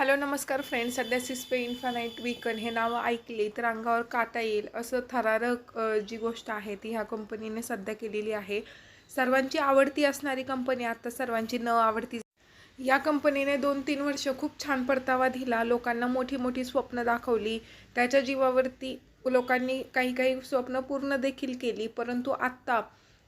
Hello नमस्कार friend सध्या सिस्पे infinite weaken हे नाव ऐकले तर अंगावर काटा येईल असं थरारक जी गोष्ट आहे ती ह्या कंपनीने सध्या केलेली आहे. सर्वांची आवडती असणारी कंपनी आता सर्वांची न आवडती या कंपनीने दोन तीन वर्ष खूप छान परतावा दिला. लोकांना मोठी मोठी स्वप्न दाखवली. त्याच्या जीवावरती लोकांनी काही काही स्वप्न पूर्ण देखील केली. परंतु आत्ता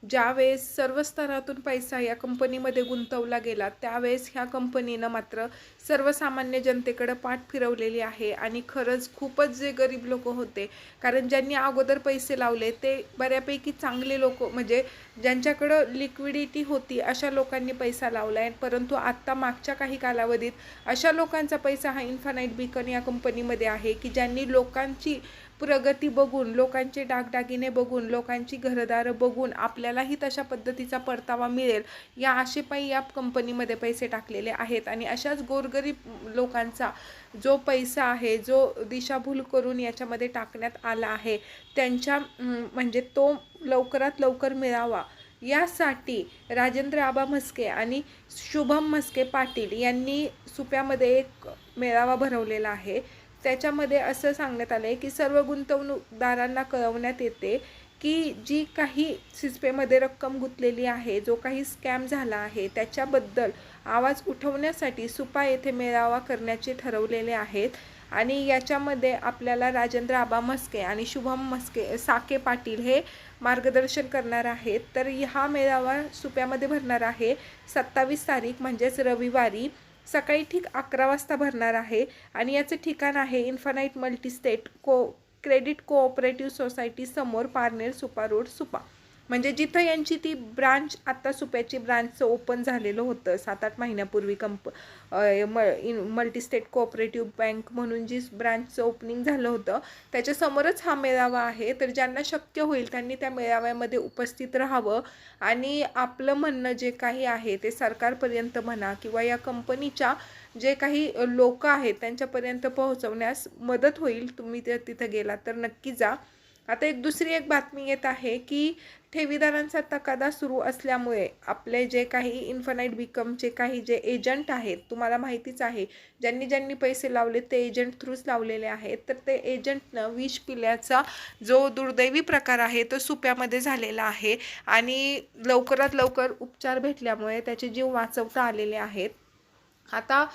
ज्यावेळेस सर्व स्तरातून पैसा या कंपनीमध्ये गुंतवला गेला त्यावेळेस ह्या कंपनीनं मात्र सर्वसामान्य जनतेकडं पाठ फिरवलेली आहे. आणि खरंच खूपच जे गरीब लोक होते कारण ज्यांनी अगोदर पैसे लावले ते बऱ्यापैकी चांगले लोक म्हणजे ज्यांच्याकडं लिक्विडिटी होती अशा लोकांनी पैसा लावला आहे परंतु आत्ता मागच्या काही कालावधीत अशा लोकांचा पैसा हा इन्फानाईट बिकन या कंपनीमध्ये आहे की ज्यांनी लोकांची प्रगती बघून लोकांचे डागडागिने बघून लोकांची घरदारं बघून आपल्यालाही तशा पद्धतीचा परतावा मिळेल. या आशेपायी या कंपनीमध्ये पैसे टाकलेले आहेत आणि अशाच गोरगरीब लोकांचा जो पैसा आहे जो दिशाभूल करून याच्यामध्ये टाकण्यात आला आहे त्यांच्या म्हणजे तो लवकरात लवकर मिळावा. यासाठी राजेंद्र आबा म्हस्के आणि शुभम म्हस्के पाटील यांनी सुप्यामध्ये एक मेळावा भरवलेला आहे. त्याच्यामध्ये असं सांगण्यात आलं आहे की सर्व गुंतवणूकदारांना कळवण्यात येते की जी काही सिस्पेमध्ये रक्कम गुंतलेली आहे जो काही स्कॅम झाला आहे त्याच्याबद्दल आवाज उठवण्यासाठी सुपा येथे मेळावा करण्याचे ठरवलेले आहेत. आणि याच्यामध्ये आपल्याला राजेंद्र आबा म्हस्के आणि शुभम म्हस्के साके पाटील हे मार्गदर्शन करणार आहेत. तर हा मेळावा सुप्यामध्ये भरणार आहे सत्तावीस तारीख म्हणजेच रविवारी. सकाळी ठीक अकरा वाजता भरणार आहे आणि याचं ठिकाण आहे infinite multistate co credit cooperative society समोर पारनेर सुपा रोड सुपा. म्हणजे जिथं यांची ती ब्रांच आत्ता सुप्याची ब्रांचचं ओपन झालेलं होतं सात आठ महिन्यापूर्वी कंप म इन मल्टीस्टेट कोऑपरेटिव्ह बँक म्हणून जी ब्रांचचं ओपनिंग झालं होतं त्याच्यासमोरच हा मेळावा आहे. तर ज्यांना शक्य होईल त्यांनी त्या मेळाव्यामध्ये उपस्थित राहावं. आणि आपलं म्हणणं जे काही आहे ते सरकारपर्यंत म्हणा किंवा या कंपनीच्या जे काही लोक आहेत त्यांच्यापर्यंत पोहोचवण्यास मदत होईल. तुम्ही ते तिथं गेला तर नक्की जा. आता एक दुसरी एक बातमी येत आहे की ठेवीदारांचा तकादा सुरू असल्यामुळे आपले जे काही इन्फनाईट बिकमचे काही जे एजंट आहेत तुम्हाला माहितीच आहे ज्यांनी ज्यांनी पैसे लावले ते एजंट थ्रूच लावलेले आहेत. तर ते एजंटनं विष पिल्याचा जो दुर्दैवी प्रकार आहे तो सुप्यामध्ये झालेला आहे. आणि लवकरात लवकर उपचार भेटल्यामुळे त्याचे जीव वाचवता आलेले आहेत. आता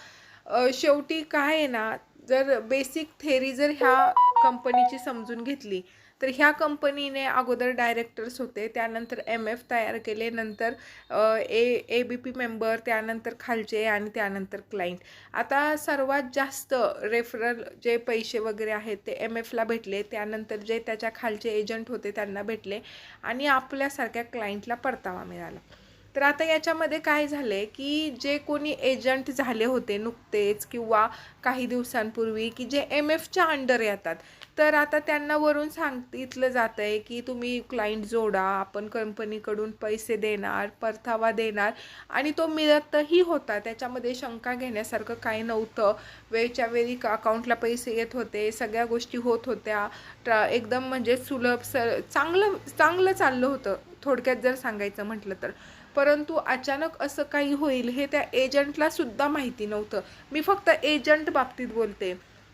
शेवटी काय आहे ना जर बेसिक थेरी जर ह्या कंपनीची समजून घेतली तर ह्या कंपनीने अगोदर डायरेक्टर्स होते त्यानंतर एम एफ तयार केले नंतर ए ए बी पी मेंबर त्यानंतर खालचे आणि त्यानंतर क्लायंट आता सर्वात जास्त रेफरल जे पैसे वगैरे आहेत ते एम एफला भेटले त्यानंतर जे त्याच्या खालचे एजंट होते त्यांना भेटले आणि आपल्यासारख्या क्लायंटला परतावा मिळाला. तर आता याच्यामध्ये काय झालं आहे की जे कोणी एजंट झाले होते नुकतेच किंवा काही दिवसांपूर्वी की जे एम एफच्या अंडर येतात तर आता त्यांना वरून सांगितलं जातं आहे की तुम्ही क्लायंट जोडा आपण कंपनीकडून पैसे देणार परतावा देणार आणि तो मिळतही होता. त्याच्यामध्ये शंका घेण्यासारखं काही नव्हतं. वेळच्या वेळी अकाउंटला पैसे येत होते सगळ्या गोष्टी होत होत्या. ट्रा एकदम म्हणजे सुलभ स चांगलं चांगलं चाललं होतं. थोडक्यात जर सांगायचं म्हटलं तर. परंतु अचानक असं काही होईल हे त्या एजंटला सुद्धा माहिती नव्हतं. मी फक्त एजंट बाबतीत बोलते.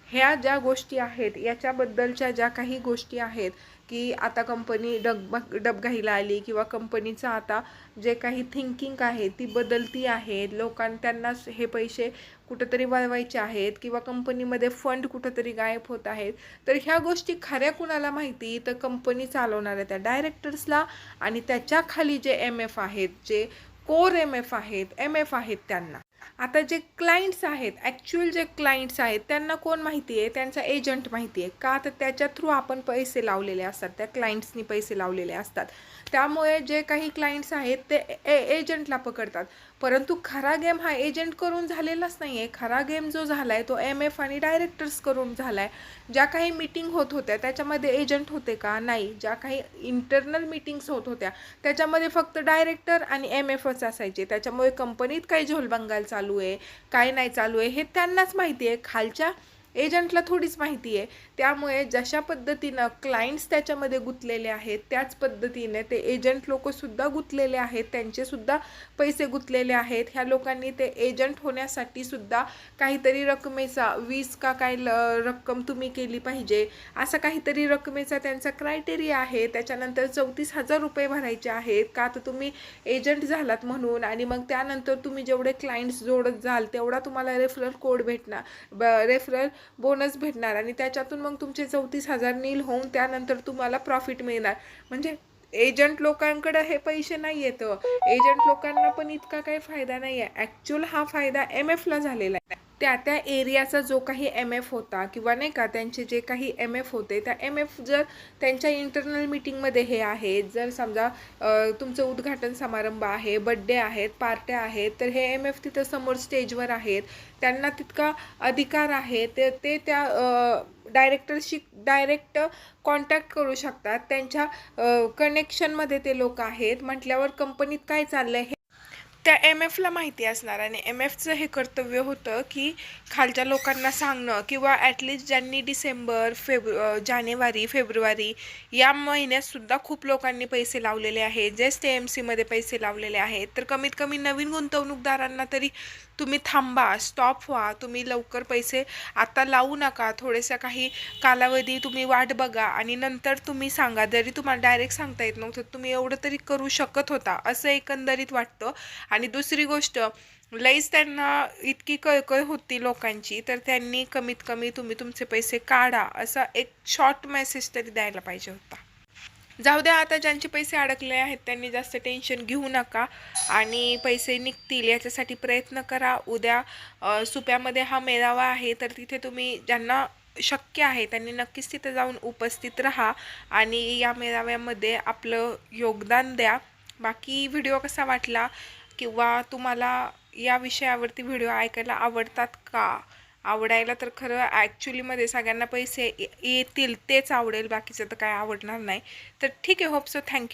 ह्या ज्या गोष्टी आहेत याच्याबद्दलच्या ज्या काही गोष्टी आहेत की आता कंपनी डब डबघाईला आली किंवा कंपनीचं आता जे काही थिंकिंग आहे ती बदलती आहे. लोकां त्यांना हे पैसे कुठंतरी वळवायचे आहेत किंवा कंपनीमध्ये फंड कुठंतरी गायब होत आहेत. तर ह्या गोष्टी खऱ्या कुणाला माहिती? तर कंपनी चालवणाऱ्या त्या डायरेक्टर्सला आणि त्याच्याखाली जे एम एफ आहेत जे कोर एम एफ आहेत एम एफ आहेत त्यांना. आता जे क्लायंट्स आहेत ॲक्च्युअल जे क्लायंट्स आहेत त्यांना कोण माहिती आहे? त्यांचा एजंट माहिती आहे. का? तर त्याच्या थ्रू आपण पैसे लावलेले असतात. त्या क्लायंट्सनी पैसे लावलेले असतात. त्यामुळे जे काही क्लायंट्स आहेत ते ए एजंटला पकडतात. परंतु खरा गेम हा एजंट करून झालेलाच नाही आहे खरा गेम जो झाला आहे तो एम एफ आणि डायरेक्टर्स करून झाला आहे ज्या काही मीटिंग होत होत्या त्याच्यामध्ये एजंट होते का? नाही. ज्या काही इंटरनल मीटिंग्स होत होत्या त्याच्यामध्ये फक्त डायरेक्टर आणि एम एफच असायचे. त्याच्यामुळे कंपनीत काही झोलबंगाल चालू आहे काय नाही चालू आहे हे त्यांनाच माहिती आहे खालच्या एजंटला थोडीच माहिती आहे. त्यामुळे जशा पद्धतीनं क्लायंट्स त्याच्यामध्ये गुंतलेले आहेत त्याच पद्धतीने ते एजंट लोकसुद्धा गुंतलेले आहेत त्यांचेसुद्धा पैसे गुंतलेले आहेत. ह्या लोकांनी ते एजंट होण्यासाठी सुद्धा काहीतरी रकमेचा वीस का काय ल रक्कम तुम्ही केली पाहिजे. असा काहीतरी रकमेचा त्यांचा क्रायटेरिया आहे. त्याच्यानंतर चौतीस हजार रुपये भरायचे आहेत. का तर तुम्ही एजंट झालात म्हणून आणि मग त्यानंतर तुम्ही जेवढे क्लायंट्स जोडत जाल तेवढा तुम्हाला रेफरल कोड भेटणार. ब रेफरल बोनस भेटणार. आणि त्याच्यातून मग तुमचे चौतीस हजार नील होऊन त्यानंतर तुम्हाला प्रॉफिट मिळणार. म्हणजे एजंट लोकांकडे हे पैसे नाही येतं एजंट लोकांना पण इतका काही फायदा नाही आहे ॲक्च्युअल हा फायदा एम एफला झालेला आहे. त्या त्या एरियाचा जो काही एम एफ होता किंवा नाही का त्यांचे जे काही एम एफ होते त्या एम एफ जर त्यांच्या इंटरनल मीटिंगमध्ये हे आहे जर समजा तुमचं उद्घाटन समारंभ आहे बड्डे आहेत पार्ट्या आहेत तर हे एम एफ तिथं समोर स्टेजवर आहेत. त्यांना तितका अधिकार आहे ते ते त्या डायरेक्टरशी डायरेक्ट कॉन्टॅक्ट करू शकतात. त्यांच्या कनेक्शनमध्ये ते लोक आहेत. म्हटल्यावर कंपनीत काय चाललं आहे त्या एम एफला माहिती असणार आणि एम एफचं हे कर्तव्य होतं की खालच्या लोकांना सांगणं किंवा ॲटलिस्ट ज्यांनी डिसेंबर फेब्रु जानेवारी फेब्रुवारी या महिन्यातसुद्धा खूप लोकांनी पैसे लावलेले आहेत. जस्ट एम सीमध्ये पैसे लावलेले आहेत. तर कमीत कमी नवीन गुंतवणूकदारांना तरी तुम्ही थांबा स्टॉप व्हा तुम्ही लवकर पैसे आता लावू नका. थोडेसा काही कालावधी तुम्ही वाट बघा आणि नंतर तुम्ही सांगा. जरी तुम्हाला डायरेक्ट सांगता येत नव्हतं तुम्ही एवढं तरी करू शकत होता असं एकंदरीत वाटतं. आणि दुसरी गोष्ट लईच त्यांना इतकी कळकळ होती लोकांची तर त्यांनी कमीत कमी तुम्ही तुमचे पैसे काढा असा एक शॉर्ट मेसेज तरी द्यायला पाहिजे होता. जाऊ द्या आता ज्यांचे पैसे अडकले आहेत त्यांनी जास्त टेन्शन घेऊ नका आणि पैसे निघतील याच्यासाठी प्रयत्न करा. उद्या सुप्यामध्ये हा मेळावा आहे तर तिथे तुम्ही ज्यांना शक्य आहे त्यांनी नक्कीच तिथे जाऊन उपस्थित राहा आणि या मेळाव्यामध्ये आपलं योगदान द्या. बाकी व्हिडिओ कसा वाटला किंवा तुम्हाला या विषयावरती व्हिडिओ ऐकायला आवडतात का? आवडायला तर खरं ॲक्च्युलीमध्ये सगळ्यांना पैसे येतील तेच आवडेल बाकीचं तर काय आवडणार नाही. तर ठीक आहे होप सो थँक्यू